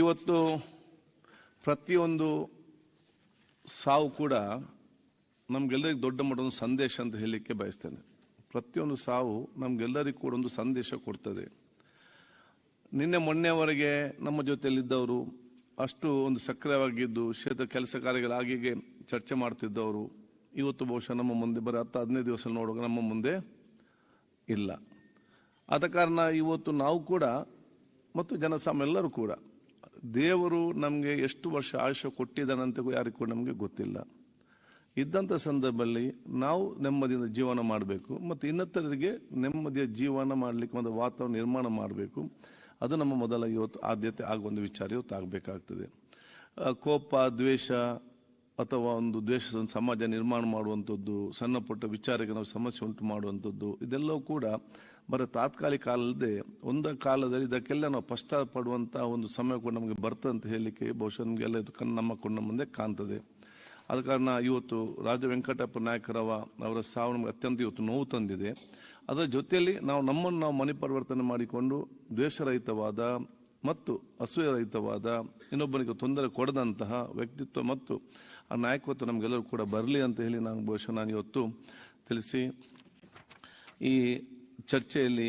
ಇವತ್ತು ಪ್ರತಿಯೊಂದು ಸಾವು ಕೂಡ ನಮಗೆಲ್ಲರಿಗೂ ದೊಡ್ಡ ಮಟ್ಟದ ಸಂದೇಶ ಅಂತ ಹೇಳಲಿಕ್ಕೆ ಬಯಸ್ತೇನೆ. ಪ್ರತಿಯೊಂದು ಸಾವು ನಮಗೆಲ್ಲರಿಗೂ ಕೂಡ ಒಂದು ಸಂದೇಶ ಕೊಡ್ತದೆ. ನಿನ್ನೆ ಮೊನ್ನೆವರೆಗೆ ನಮ್ಮ ಜೊತೆಯಲ್ಲಿದ್ದವರು, ಅಷ್ಟು ಒಂದು ಸಕ್ರಿಯವಾಗಿದ್ದು, ಕ್ಷೇತ್ರ ಕೆಲಸ ಕಾರ್ಯಗಳಾಗಿಗೆ ಚರ್ಚೆ ಮಾಡ್ತಿದ್ದವರು, ಇವತ್ತು ಬಹುಶಃ ನಮ್ಮ ಮುಂದೆ ಬರೀ ಹತ್ತು, ಹದಿನೈದು ದಿವಸ ನೋಡುವಾಗ ನಮ್ಮ ಮುಂದೆ ಇಲ್ಲ. ಆದ ಕಾರಣ ಇವತ್ತು ನಾವು ಕೂಡ, ಮತ್ತು ಜನಸಾಮ ಎಲ್ಲರೂ ಕೂಡ ದೇವರು ನಮಗೆ ಎಷ್ಟು ವರ್ಷ ಆಯುಷ್ಯ ಕೊಟ್ಟಿದ್ದಾನಂತ ಯಾರಿಗೂ ನಮಗೆ ಗೊತ್ತಿಲ್ಲ. ಇದ್ದಂಥ ಸಂದರ್ಭದಲ್ಲಿ ನಾವು ನೆಮ್ಮದಿಯಿಂದ ಜೀವನ ಮಾಡಬೇಕು, ಮತ್ತು ಇನ್ನತ್ತರಿಗೆ ನೆಮ್ಮದಿಯ ಜೀವನ ಮಾಡಲಿಕ್ಕೆ ಒಂದು ವಾತಾವರಣ ನಿರ್ಮಾಣ ಮಾಡಬೇಕು. ಅದು ನಮ್ಮ ಮೊದಲ ಇವತ್ತು ಆದ್ಯತೆ ಆಗುವ ಒಂದು ವಿಚಾರ ಇವತ್ತು ಆಗಬೇಕಾಗ್ತದೆ. ಕೋಪ, ದ್ವೇಷ ಅಥವಾ ಒಂದು ದ್ವೇಷದ ಒಂದು ಸಮಾಜ ನಿರ್ಮಾಣ ಮಾಡುವಂಥದ್ದು, ಸಣ್ಣ ಪುಟ್ಟ ವಿಚಾರಕ್ಕೆ ನಾವು ಸಮಸ್ಯೆ ಉಂಟು ಮಾಡುವಂಥದ್ದು, ಇದೆಲ್ಲವೂ ಕೂಡ ಬರೀ ತಾತ್ಕಾಲಿಕ ಅಲ್ಲದೆ ಒಂದ ಕಾಲದಲ್ಲಿ ಇದಕ್ಕೆಲ್ಲ ನಾವು ಪಷ್ಟಾ ಪಡುವಂಥ ಒಂದು ಸಮಯ ಕೂಡ ನಮಗೆ ಬರ್ತದೆ ಅಂತ ಹೇಳಲಿಕ್ಕೆ ಬಹುಶಃ ನಮಗೆಲ್ಲ ಇದು ಕಣ್ಣು, ನಮ್ಮ ಕಣ್ಣ ಮುಂದೆ ಕಾಣ್ತದೆ. ಆದ ಕಾರಣ ಇವತ್ತು ರಾಜ ವೆಂಕಟಪ್ಪ ನಾಯಕರವ ಅವರ ಸಾವು ನಮಗೆ ಅತ್ಯಂತ ಇವತ್ತು ನೋವು ತಂದಿದೆ. ಅದರ ಜೊತೆಯಲ್ಲಿ ನಾವು ನಮ್ಮನ್ನು ನಾವು ಮನೆ ಪರಿವರ್ತನೆ ಮಾಡಿಕೊಂಡು ದ್ವೇಷರಹಿತವಾದ ಮತ್ತು ಅಸೂಯರಹಿತವಾದ ಇನ್ನೊಬ್ಬನಿಗೆ ತೊಂದರೆ ಕೊಡದಂತಹ ವ್ಯಕ್ತಿತ್ವ ಮತ್ತು ಆ ನಾಯಕತ್ವ ನಮಗೆಲ್ಲರೂ ಕೂಡ ಬರಲಿ ಅಂತ ಹೇಳಿ ನಾನು ಬಹುಶಃ ನಾನು ಇವತ್ತು ತಿಳಿಸಿ ಈ ಚರ್ಚೆಯಲ್ಲಿ